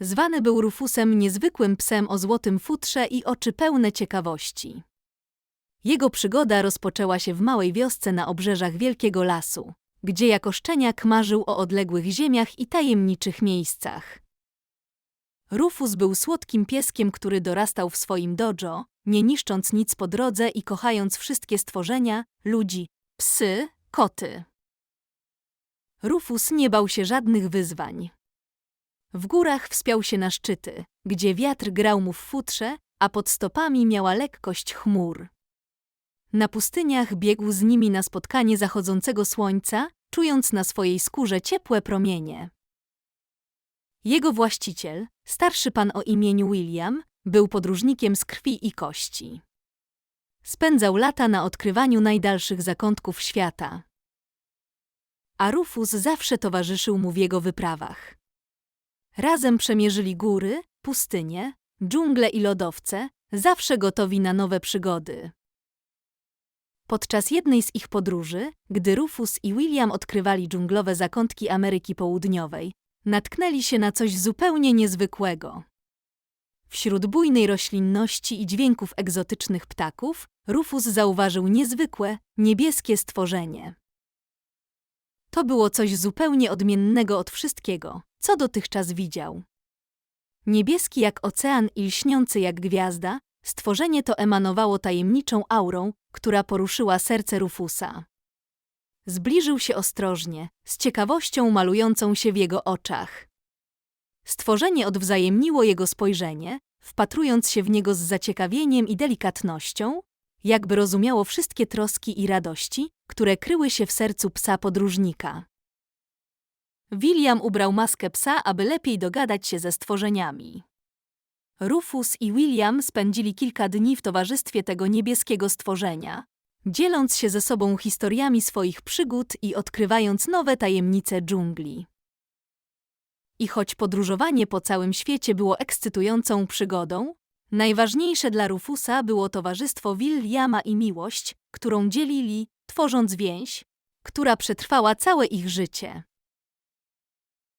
Zwany był Rufusem niezwykłym psem o złotym futrze i oczy pełne ciekawości. Jego przygoda rozpoczęła się w małej wiosce na obrzeżach Wielkiego Lasu, gdzie jako szczeniak marzył o odległych ziemiach i tajemniczych miejscach. Rufus był słodkim pieskiem, który dorastał w swoim dojo, nie niszcząc nic po drodze i kochając wszystkie stworzenia, ludzi, psy, koty. Rufus nie bał się żadnych wyzwań. W górach wspiął się na szczyty, gdzie wiatr grał mu w futrze, a pod stopami miała lekkość chmur. Na pustyniach biegł z nimi na spotkanie zachodzącego słońca, czując na swojej skórze ciepłe promienie. Jego właściciel, starszy pan o imieniu William, był podróżnikiem z krwi i kości. Spędzał lata na odkrywaniu najdalszych zakątków świata. A Rufus zawsze towarzyszył mu w jego wyprawach. Razem przemierzyli góry, pustynie, dżungle i lodowce, zawsze gotowi na nowe przygody. Podczas jednej z ich podróży, gdy Rufus i William odkrywali dżunglowe zakątki Ameryki Południowej, natknęli się na coś zupełnie niezwykłego. Wśród bujnej roślinności i dźwięków egzotycznych ptaków, Rufus zauważył niezwykłe, niebieskie stworzenie. To było coś zupełnie odmiennego od wszystkiego, co dotychczas widział. Niebieski jak ocean i lśniący jak gwiazda, stworzenie to emanowało tajemniczą aurą, która poruszyła serce Rufusa. Zbliżył się ostrożnie, z ciekawością malującą się w jego oczach. Stworzenie odwzajemniło jego spojrzenie, wpatrując się w niego z zaciekawieniem i delikatnością, jakby rozumiało wszystkie troski i radości, które kryły się w sercu psa podróżnika. William ubrał maskę psa, aby lepiej dogadać się ze stworzeniami. Rufus i William spędzili kilka dni w towarzystwie tego niebieskiego stworzenia, dzieląc się ze sobą historiami swoich przygód i odkrywając nowe tajemnice dżungli. I choć podróżowanie po całym świecie było ekscytującą przygodą, najważniejsze dla Rufusa było towarzystwo Williama i miłość, którą dzielili, tworząc więź, która przetrwała całe ich życie.